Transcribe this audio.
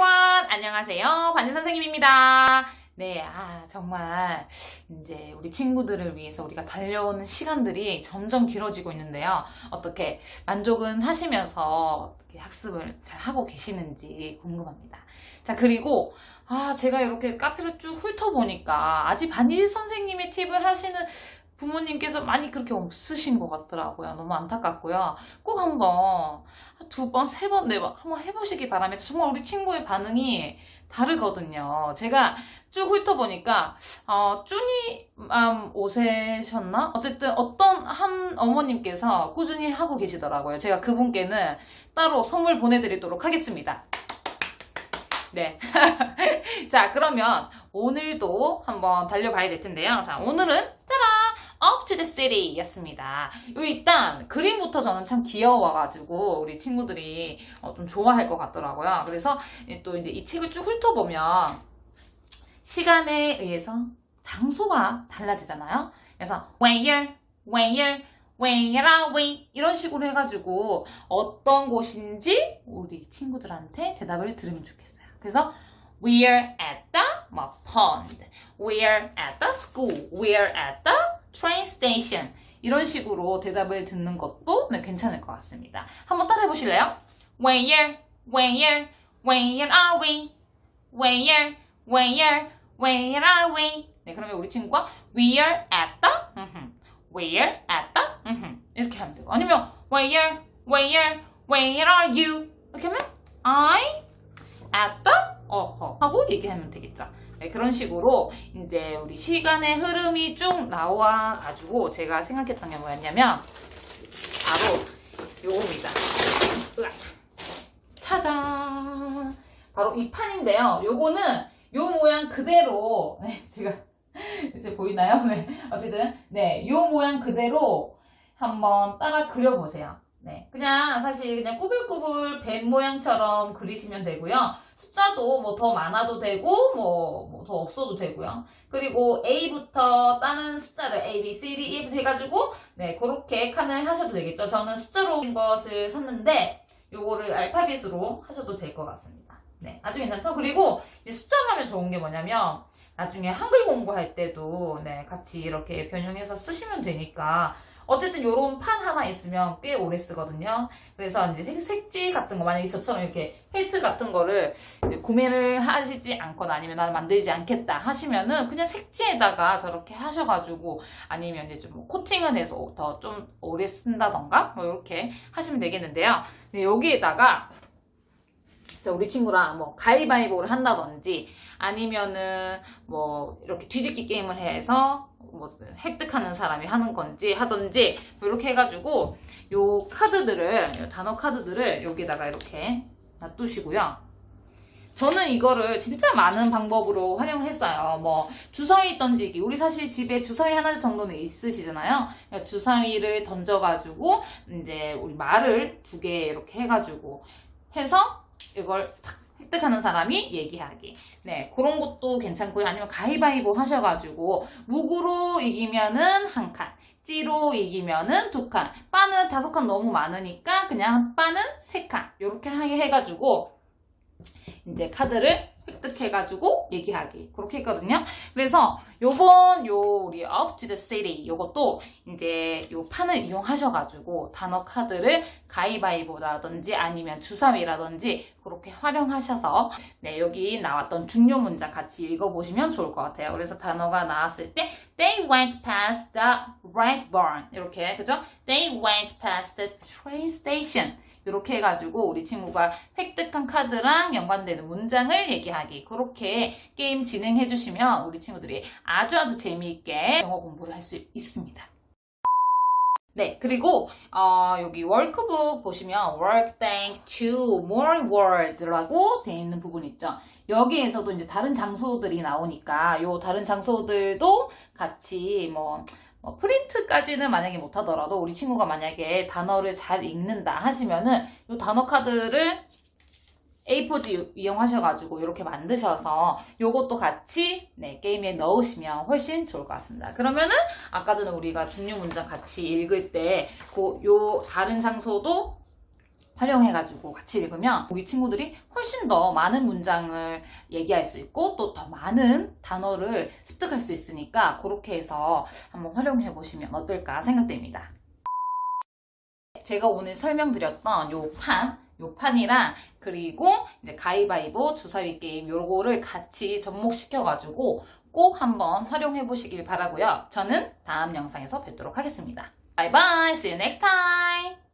everyone! 안녕하세요. 반진 선생님입니다. 네, 아, 정말, 이제 우리 친구들을 위해서 우리가 달려오는 시간들이 점점 길어지고 있는데요. 어떻게 만족은 하시면서 어떻게 학습을 잘 하고 계시는지 궁금합니다. 자, 그리고, 아, 제가 이렇게 카페를 쭉 훑어보니까 아직 반일 선생님의 팁을 하시는 부모님께서 많이 그렇게 없으신 것 같더라고요. 너무 안타깝고요. 꼭 한번 두 번, 세 번, 네 번 한번 해보시기 바랍니다. 정말 우리 친구의 반응이 다르거든요. 제가 쭉 훑어보니까 어, 쭈니 음, 5세셨나? 어쨌든 어떤 한 어머님께서 꾸준히 하고 계시더라고요. 제가 그분께는 따로 선물 보내드리도록 하겠습니다. 네. 자, 그러면 오늘도 한번 달려봐야 될 텐데요. 자, 오늘은 짜란! Up to the City 였습니다. 요 일단 그림부터 저는 참 귀여워가지고 우리 친구들이 어, 좀 좋아할 것 같더라고요. 그래서 또 이제 이 책을 쭉 훑어보면 시간에 의해서 장소가 달라지잖아요. 그래서 where, where, where are we? 이런 식으로 해가지고 어떤 곳인지 우리 친구들한테 대답을 들으면 좋겠어요. 그래서 we're at the 뭐, pond, we're at the school, we're at the train station 이런 식으로 대답을 듣는 것도 네, 괜찮을 것 같습니다. 한번 따라해 보실래요? Where, where, where are we? Where, where, where are we? 네, 그러면 우리 친구가 we're at the, 음흠, we're at the, 이렇게 하면 되고 아니면 where, where, where are you? 이렇게 하면 I at the, 어허 하고 얘기하면 되겠죠. 네, 그런 식으로 이제 우리 시간의 흐름이 쭉 나와 가지고 제가 생각했던 게 뭐였냐면 바로 요겁니다. 으악. 짜잔. 바로 이 판인데요. 요거는 요 모양 그대로 네, 제가 이제 보이나요? 네. 어쨌든 네, 요 모양 그대로 한번 따라 그려 보세요. 네. 그냥 사실 그냥 꾸불꾸불 뱀 모양처럼 그리시면 되고요. 숫자도 뭐 더 많아도 되고 뭐 더 없어도 되고요. 그리고 A부터 다른 숫자를 A, B, C, D, E, 해가지고 네 그렇게 칸을 하셔도 되겠죠. 저는 숫자로 인 것을 샀는데 요거를 알파벳으로 하셔도 될 것 같습니다. 네, 아주 괜찮죠? 그리고 숫자로 하면 좋은 게 뭐냐면 나중에 한글 공부할 때도 네 같이 이렇게 변형해서 쓰시면 되니까 어쨌든 요런 판 하나 있으면 꽤 오래 쓰거든요. 그래서 이제 색- 색지 같은 거, 만약에 저처럼 이렇게 페이트 같은 거를 구매를 하시지 않거나 아니면 나는 만들지 않겠다 하시면은 그냥 색지에다가 저렇게 하셔가지고 아니면 이제 좀뭐 코팅을 해서 더 좀 오래 쓴다던가 뭐 이렇게 하시면 되겠는데요. 네, 여기에다가 자, 우리 친구랑 뭐 가위바위보를 한다든지 아니면은 뭐 이렇게 뒤집기 게임을 해서 뭐 획득하는 사람이 하는 건지 하든지 뭐 이렇게 해가지고 요 카드들을 요 단어 카드들을 여기다가 이렇게 놔두시고요. 저는 이거를 진짜 많은 방법으로 활용을 했어요. 뭐 주사위 던지기. 우리 사실 집에 주사위 하나 정도는 있으시잖아요. 그러니까 주사위를 던져가지고 이제 우리 말을 두 개 이렇게 해가지고 해서 이걸 탁 획득하는 사람이 얘기하기. 네, 그런 것도 괜찮고요. 아니면 가위바위보 하셔가지고 무구로 이기면은 한 칸, 찌로 이기면은 두 칸, 빠는 다섯 칸 너무 많으니까 그냥 빠는 세 칸. 이렇게 하게 해가지고 이제 카드를 획득해가지고 얘기하기 그렇게 했거든요. 그래서 요번 요 우리 Up to the City 요것도 이제 요 판을 이용하셔가지고 단어 카드를 가위바위보라든지 아니면 주사위라든지 그렇게 활용하셔서 네 여기 나왔던 중요 문장 같이 읽어보시면 좋을 것 같아요. 그래서 단어가 나왔을 때 They went past the red barn 이렇게 그죠? They went past the train station 이렇게 해가지고 우리 친구가 획득한 카드랑 연관되는 문장을 얘기하기 그렇게 게임 진행해 주시면 우리 친구들이 아주 아주 재미있게 영어 공부를 할 수 있습니다. 네, 그리고 어, 여기 워크북 보시면 workbank to more world라고 되어 있는 부분 있죠. 여기에서도 이제 다른 장소들이 나오니까 요 다른 장소들도 같이 뭐 뭐 프린트까지는 만약에 못하더라도 우리 친구가 만약에 단어를 잘 읽는다 하시면은 이 단어 카드를 A4지 이용하셔가지고 이렇게 만드셔서 요것도 같이 네, 게임에 넣으시면 훨씬 좋을 것 같습니다. 그러면은 아까 전에 우리가 중요 문장 같이 읽을 때 그 요 다른 장소도 활용해가지고 같이 읽으면 우리 친구들이 훨씬 더 많은 문장을 얘기할 수 있고 또 더 많은 단어를 습득할 수 있으니까 그렇게 해서 한번 활용해 보시면 어떨까 생각됩니다. 제가 오늘 설명드렸던 요 판, 요 판이랑 그리고 이제 가위바위보 주사위 게임 요거를 같이 접목시켜가지고 꼭 한번 활용해 보시길 바라고요. 저는 다음 영상에서 뵙도록 하겠습니다. 바이바이, see you next time!